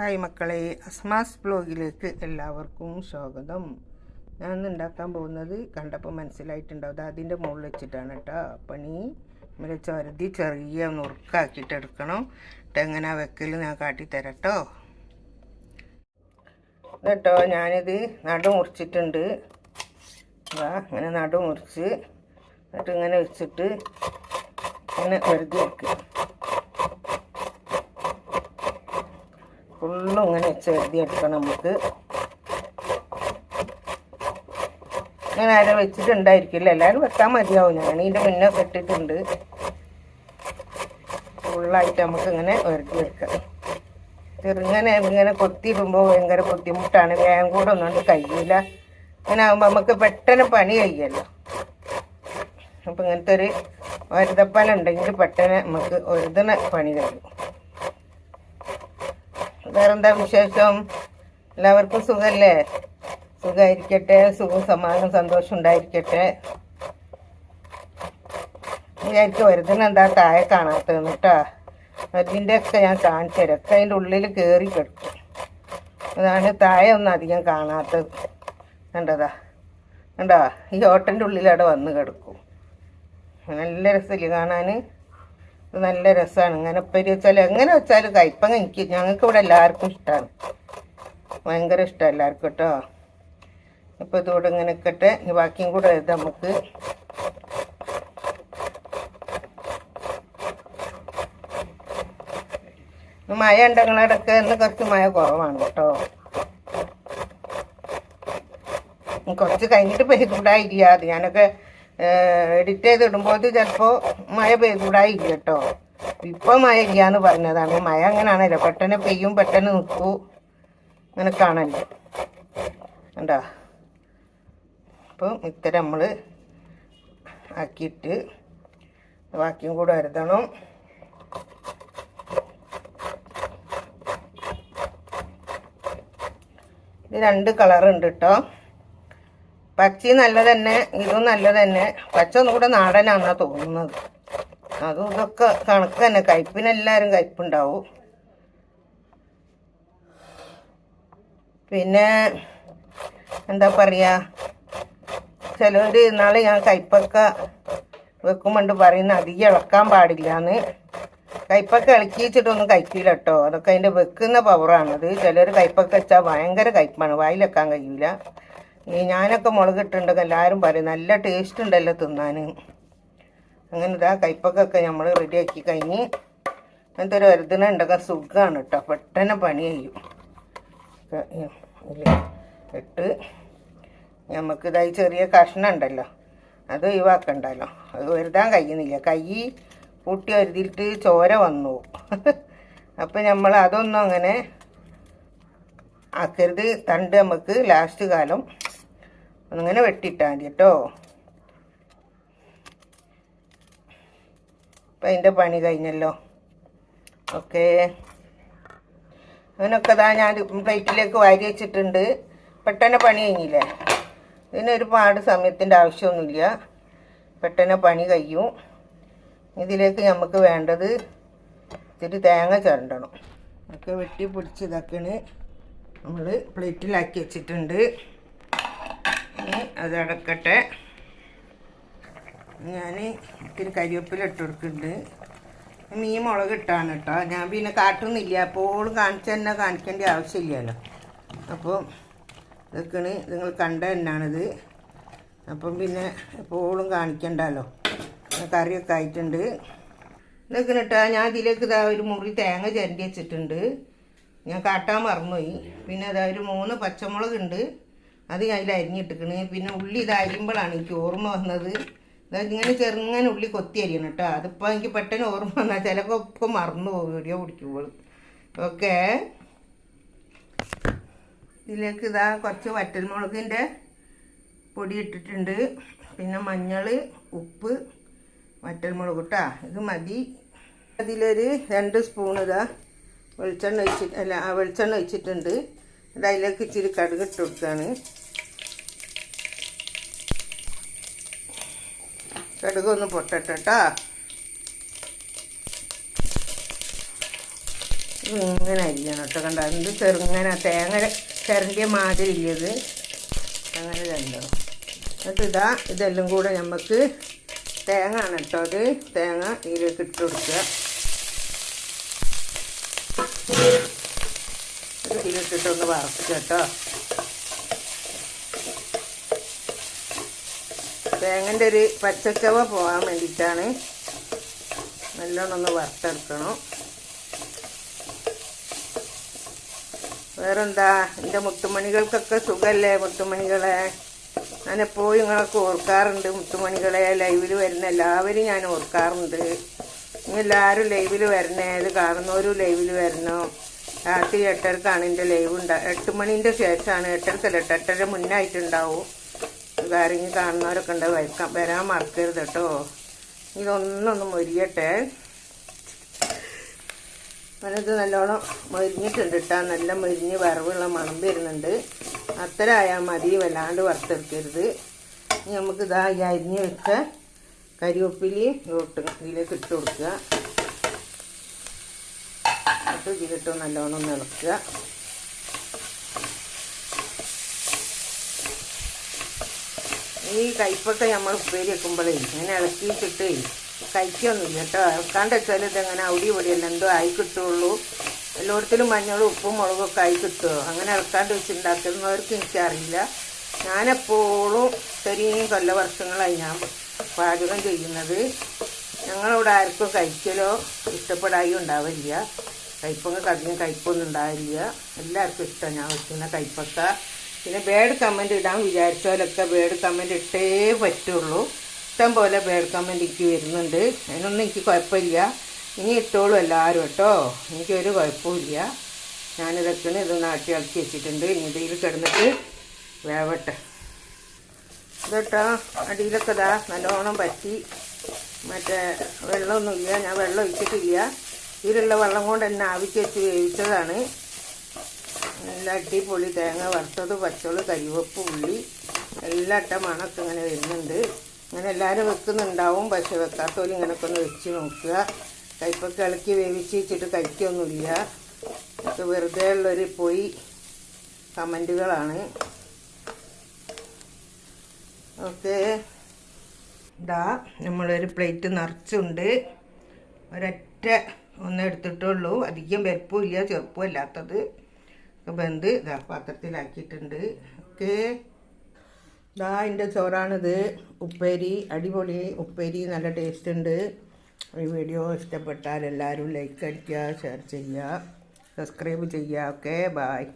Hi മക്കളെ അസ്മാസ് ബ്ലോഗിലേക്ക് എല്ലാവർക്കും സ്വാഗതം. ഞാൻ ഉണ്ടാക്കാൻ പോകുന്നത് കണ്ടപ്പോൾ മനസ്സിലായിട്ടുണ്ടാവും അത് അതിന്റെ മുകളിൽ വെച്ചിട്ടാണ് കേട്ടോ. പണി ഇങ്ങനെ ചൊരതി ചെറിയ നുറുക്കാക്കിയിട്ട് എടുക്കണം. എന്നിട്ട് എങ്ങനെ വെക്കൽ ഞാൻ കാട്ടിത്തരാം കേട്ടോ. കേട്ടോ ഞാനിത് നടു മുറിച്ചിട്ടുണ്ട് ഇങ്ങനെ നടു മുറിച്ച് എന്നിട്ട് ഇങ്ങനെ വെച്ചിട്ട് ഇങ്ങനെ വെറുതെ വെക്കുക. ഫുള്ളും ഇങ്ങനെ വെച്ച് എടുക്കണം നമുക്ക്. ഞാൻ ആരും വെച്ചിട്ടുണ്ടായിരിക്കില്ല. എല്ലാവരും വെക്കാൻ മതിയാവും. ഞാൻ ഇതിന്റെ മുന്നേ കെട്ടിട്ടുണ്ട് ഫുള്ളായിട്ട് നമുക്ക് ഇങ്ങനെ എടുക്കാം. ചെറുങ്ങനെ ഇങ്ങനെ കൊത്തിയിടുമ്പോൾ ഭയങ്കര ബുദ്ധിമുട്ടാണ്. വേഗം കൂടെ ഒന്നുകൊണ്ട് കഴിയില്ല അങ്ങനെ ആകുമ്പോൾ നമുക്ക് പെട്ടെന്ന് പണി കഴിയല്ലോ. അപ്പം ഇങ്ങനത്തെ ഒരു ഒരുതപ്പനുണ്ടെങ്കിൽ പെട്ടെന്ന് നമുക്ക് ഒരുതണ പണി കഴിയും. വേറെന്താ വിശേഷം? എല്ലാവർക്കും സുഖല്ലേ? സുഖമായിരിക്കട്ടെ സുഖം സമാധാനം സന്തോഷം ഉണ്ടായിരിക്കട്ടെ. വിചാരിക്കും വരുന്ന എന്താ താഴെ കാണാത്തതെന്ന് കേട്ടോ. അതിന്റെ ഒക്കെ ഞാൻ കാണിച്ചു തരാം. ഒക്കെ അതിന്റെ ഉള്ളിൽ കയറി കിടക്കും. അതാണ് താഴെ ഒന്നും അധികം കാണാത്തത്. കണ്ടതാ? കണ്ടോ? ഈ ഓട്ടന്റെ ഉള്ളിൽ അവിടെ വന്ന് കിടക്കും. നല്ല രസമില്ല കാണാൻ? നല്ല രസമാണ് ഇങ്ങനെ ഉപ്പേരി വെച്ചാൽ എങ്ങനെ വെച്ചാലും കയ്പങ്ങ എനിക്ക് ഞങ്ങൾക്ക് ഇവിടെ എല്ലാവർക്കും ഇഷ്ടമാണ് ഭയങ്കര ഇഷ്ടമാണ് എല്ലാവർക്കും കേട്ടോ. അപ്പോൾ ഇതുകൂടെ ഇങ്ങനെ ഇക്കട്ടെ. ബാക്കിയും കൂടെ ഇത് നമുക്ക് മഴ ഉണ്ടെങ്കിലടക്ക് ഇന്ന് കുറച്ച് മഴ കുറവാണ് കേട്ടോ. കുറച്ച് കഴിഞ്ഞിട്ട് പെയ്തുകൂടായില്ല അത് ഞാനൊക്കെ എഡിറ്റ് ചെയ്തിടുമ്പോൾ ചിലപ്പോൾ മഴ പെയ്തുകൂടായില്ല കേട്ടോ. ഇപ്പം മഴ ഇല്ലയെന്ന് പറഞ്ഞതാണ്. മഴ അങ്ങനെയാണല്ലോ. പെട്ടെന്ന് പെയ്യും പെട്ടെന്ന് നിൽക്കൂ അങ്ങനെ കാണല്ലോ കണ്ടോ? അപ്പം ഇത്തരം നമ്മൾ ആക്കിയിട്ട് ബാക്കിയും കൂടെ വരുത്തണം. ഇത് രണ്ട് കളറുണ്ട് കേട്ടോ. പച്ച നല്ല തന്നെ ഇതും നല്ല തന്നെ പച്ച ഒന്നുകൂടെ നാടനാണെന്നാണ് തോന്നുന്നത്. അതും ഇതൊക്കെ കണക്ക് തന്നെ. കയ്പിനെല്ലാവരും കയ്പുണ്ടാവും. പിന്നെ എന്താ പറയുക ചിലവര് ഇന്നാൾ ഞാൻ കയ്പൊക്കെ വെക്കുമ്പോണ്ട് പറയുന്ന അധികം ഇളക്കാൻ പാടില്ല എന്ന് കയ്പൊക്കെ ഇളക്കിച്ചിട്ടൊന്നും കയ്പില്ല കേട്ടോ അതൊക്കെ അതിന്റെ വെക്കുന്ന പവറാണത് ചിലർ കയ്പൊക്കെ വെച്ചാൽ ഭയങ്കര കയ്പാണ്. വായിലെക്കാൻ കഴിയില്ല ഞാനൊക്കെ മുളകിട്ടുണ്ടെങ്കിൽ എല്ലാവരും പറയും നല്ല ടേസ്റ്റ് ഉണ്ടല്ലോ തിന്നാൻ അങ്ങനെ ഇതാ കയ്പക്കൊക്കെ നമ്മൾ റെഡിയാക്കി കഴിഞ്ഞ് അങ്ങനത്തെ ഒരു വരുതന ഉണ്ടൊക്കെ സുഖമാണ് കേട്ടോ പെട്ടെന്ന് പണി ചെയ്യും. ഇട്ട് നമുക്ക് ഇതായി ചെറിയ കഷ്ണം ഉണ്ടല്ലോ അത് ഒഴിവാക്കണ്ടല്ലോ. അത് വരുതാൻ കഴിയുന്നില്ല. കൈ പൂട്ടി വരുതിയിട്ട് ചോര വന്നു. അപ്പം നമ്മൾ അതൊന്നും അങ്ങനെ ആക്കരുത്. തണ്ട് നമുക്ക് ലാസ്റ്റ് കാലം അങ്ങനെ വെട്ടിയിട്ടാൽ മതി കേട്ടോ. അപ്പം അതിന്റെ പണി കഴിഞ്ഞല്ലോ. ഓക്കെ. അങ്ങനെയൊക്കെ ഇതാ ഞാൻ പ്ലേറ്റിലേക്ക് വാരി വെച്ചിട്ടുണ്ട്. പെട്ടെന്ന് പണി കഴിഞ്ഞില്ലേ? ഇതിന് ഒരുപാട് സമയത്തിന്റെ ആവശ്യമൊന്നുമില്ല. പെട്ടെന്ന് പണി കഴിയും. ഇതിലേക്ക് നമുക്ക് വേണ്ടത് ഇത്തിരി തേങ്ങ ചിരണ്ടണം. ഒക്കെ വെട്ടി പൊടിച്ച് ഇതാക്കണ്. നമ്മൾ പ്ലേറ്റിലാക്കി വെച്ചിട്ടുണ്ട്. അത് അടക്കട്ടെ. ഞാൻ ഇത്തിരി കരിവേപ്പില ഇട്ട് കൊടുക്കുന്നുണ്ട്. മീൻ മുളക് ഇട്ടാണ് കേട്ടോ. ഞാൻ പിന്നെ കാട്ടുന്നില്ല എപ്പോഴും കാണിച്ച് തന്നെ കാണിക്കേണ്ട ആവശ്യമില്ലല്ലോ. അപ്പോൾ ഇതൊക്കെയാണ് നിങ്ങൾ കണ്ട തന്നെയാണിത് അപ്പം പിന്നെ എപ്പോഴും കാണിക്കണ്ടല്ലോ. കറിയൊക്കെ ആയിട്ടുണ്ട്. ഇതൊക്കെ ഇട്ടാ ഞാൻ ഇതിലേക്ക് ഇതാ ഒരു മുറി തേങ്ങ ചിരണ്ടി വെച്ചിട്ടുണ്ട്. ഞാൻ കാട്ടാൻ മറന്നുപോയി. പിന്നെ അതാ ഒരു മൂന്ന് പച്ചമുളക് ഉണ്ട് അത് അതിൽ അരിഞ്ഞിട്ടിക്കണ് പിന്നെ ഉള്ളി ഇത് എനിക്ക് ഓർമ്മ വന്നത്. അതായത് ഇങ്ങനെ ചെറുങ്ങനെ ഉള്ളി കൊത്തി അരിയണം കേട്ടോ. അതിപ്പോൾ എനിക്ക് പെട്ടെന്ന് ഓർമ്മ വന്നാൽ ചിലപ്പോൾ ഒക്കെ മറന്നു പോകും വീഡിയോ പിടിക്കുമ്പോൾ. ഓക്കെ. ഇതിലേക്ക് ഇതാ കുറച്ച് വറ്റൽമുളകിന്റെ പൊടി ഇട്ടിട്ടുണ്ട്. പിന്നെ മഞ്ഞൾ ഉപ്പ് വറ്റൽമുളക് കേട്ടോ. ഇത് മതി. അതിലൊരു രണ്ട് സ്പൂൺ ഇതാ വെളിച്ചെണ്ണ ഒഴിച്ചിട്ട് അല്ല വെളിച്ചെണ്ണ ഒഴിച്ചിട്ടുണ്ട്. അതിലേക്ക് ഇച്ചിരി കടുകിട്ട് കൊടുക്കുകയാണ്. കടുക് ഒന്ന് പൊട്ടട്ടോ ഇങ്ങനെ അരിയണം കേട്ടോ കണ്ടോ? എന്ത് ചെറുങ്ങനെ തേങ്ങ ചിരണ്ടിയ മാതിരി ഇല്ലത് അങ്ങനെ കണ്ടോ? എന്നിട്ട് ഇതാ ഇതെല്ലാം കൂടെ നമുക്ക് തേങ്ങ ആണ് കേട്ടോ അത്. തേങ്ങ ഇതിലേക്ക് ഇട്ട് കൊടുക്കുക. ഇത് ഇതിലിട്ടിട്ടൊന്ന് വറക്കുക കേട്ടോ. തേങ്ങന്റെ ഒരു പച്ചച്ചവ പോകാൻ വേണ്ടിയിട്ടാണ് നല്ലോണം ഒന്ന് വറുത്തെടുക്കണം. വേറെന്താ? എന്റെ മുത്തുമണികൾക്കൊക്കെ സുഖമല്ലേ മുത്തുമണികളെ? ഞാൻ എപ്പോഴും നിങ്ങളൊക്കെ ഓർക്കാറുണ്ട് മുത്തുമണികളെ. ലൈവിൽ വരുന്ന എല്ലാവരും ഞാൻ ഓർക്കാറുണ്ട്. എല്ലാവരും ലൈവിൽ വരണേ ഇത് കാണുന്നവരും ലൈവിൽ വരണം. രാത്രി എട്ടരക്കാണ് എന്റെ ലൈവ് ഉണ്ടാ എട്ട് മണീന്റെ ശേഷമാണ് എട്ടരക്കല്ല എട്ട് എട്ടര മുന്നായിട്ടുണ്ടാവും. കാര്യം കാണുന്നവരൊക്കെ ഉണ്ട്. വരക്കാൻ വരാൻ മറക്കരുത് കേട്ടോ ഇതൊന്നൊന്ന് മൊരിയട്ടെ. അതിനകത്ത് നല്ലോണം മൊരിഞ്ഞിട്ടുണ്ട് കേട്ടോ നല്ല മൊരിഞ്ഞ് വറവുള്ള മണം വരുന്നുണ്ട്. അത്ര ആയാൽ മതി വല്ലാണ്ട് വറുത്തെടുക്കരുത്. ഇനി നമുക്ക് ഇതാ ഈ അരിഞ്ഞ് വെച്ച കരിവേപ്പിലി ഇട്ട് ഇതിലേക്ക് ഇട്ട് കൊടുക്കുക. എന്നിട്ട് ഇതിലിട്ട് നല്ലോണം ഒന്ന് ഇളക്കുക. ഈ കയ്പൊക്കെ നമ്മൾ ഉപ്പേരി വെക്കുമ്പോഴേ ഇങ്ങനെ ഇളക്കിയിട്ടിട്ട് കഴിക്കൊന്നുമില്ല കേട്ടോ. ഇളക്കാണ്ട് വെച്ചാൽ ഇതെങ്ങനെ അവിടെ ഇവിടെയല്ല എന്തോ ആയി കിട്ടുള്ളൂ. എല്ലായിടത്തിലും മഞ്ഞളും ഉപ്പും മുളകൊക്കെ ആയി കിട്ടുമോ അങ്ങനെ ഇളക്കാണ്ട് വെച്ചുണ്ടാക്കുന്നവർക്ക് എനിക്കറിയില്ല. ഞാനെപ്പോഴും ശരിയും കൊല്ല വർഷങ്ങളായി ഞാൻ പാചകം ചെയ്യുന്നത്. ഞങ്ങളിവിടെ ആർക്കും കഴിക്കലോ ഇഷ്ടപ്പെടായി ഉണ്ടാവില്ല. കയ്പൊക്കെ കടിഞ്ഞ കയ്പൊന്നും ഉണ്ടാവില്ല. എല്ലാവർക്കും ഇഷ്ടമാണ് ഞാൻ വെക്കുന്ന കയ്പക്ക. പിന്നെ ബേഡ് കമന്റ് ഇടാൻ വിചാരിച്ചാലൊക്കെ ബേഡ് കമന്റ് ഇട്ടേ പറ്റുള്ളൂ. ഇഷ്ടം പോലെ ബേഡ് കമന്റ് എനിക്ക് വരുന്നുണ്ട്. അതിനൊന്നും എനിക്ക് കുഴപ്പമില്ല. ഇനി ഇട്ടോളൂ എല്ലാവരും കേട്ടോ. എനിക്കൊരു കുഴപ്പമില്ല ഞാനിതൊക്കെ ഇത് നാട്ടി ഇളക്കി വെച്ചിട്ടുണ്ട്. ഇനി ഇതിൽ കിടന്നിട്ട് വേവട്ടെ. ഇതട്ടോ അടിയിലൊക്കെ ഇതാ നല്ലോണം പറ്റി. മറ്റേ വെള്ളമൊന്നുമില്ല. ഞാൻ വെള്ളം ഒഴിച്ചിട്ടില്ല. ഇതിലുള്ള വെള്ളം കൊണ്ട് ആവിച്ച് വെച്ച് വേവിച്ചതാണ്. നല്ല അടിപൊളി തേങ്ങ വറുത്തത് പച്ചോൾ കരിവേപ്പ് ഉള്ളി എല്ലാ ഇട്ട മണമൊക്കെ ഇങ്ങനെ വരുന്നുണ്ട്. ഇങ്ങനെ എല്ലാവരും വെക്കുന്നുണ്ടാവും പക്ഷെ വെക്കാത്തവരും ഇങ്ങനെയൊക്കെ ഒന്ന് വെച്ച് നോക്കുക. കയ്പൊക്കെ ഇളക്കി വേവിച്ച് വെച്ചിട്ട് കഴിക്കൊന്നുമില്ല. ഒക്കെ വെറുതെ ഉള്ളൊരു പോയി കമന്റുകളാണ്. ഓക്കെ. ഇതാ നമ്മളൊരു പ്ലേറ്റ് നിറച്ചുണ്ട്. ഒരൊറ്റ ഒന്നെടുത്തിട്ടുള്ളൂ. അധികം വെപ്പും ഇല്ല ചെറുപ്പം ഇല്ലാത്തത് വെന്ത് ഇതാ പാത്രത്തിലാക്കിയിട്ടുണ്ട്. ഓക്കെ ഇതാ എന്റെ ചോറാണിത്. ഉപ്പേരി അടിപൊളി ഉപ്പേരി നല്ല ടേസ്റ്റ് ഉണ്ട്. ഈ വീഡിയോ ഇഷ്ടപ്പെട്ടാൽ എല്ലാവരും ലൈക്ക് അടിക്കുക ഷെയർ ചെയ്യുക സബ്സ്ക്രൈബ് ചെയ്യുക. Okay bye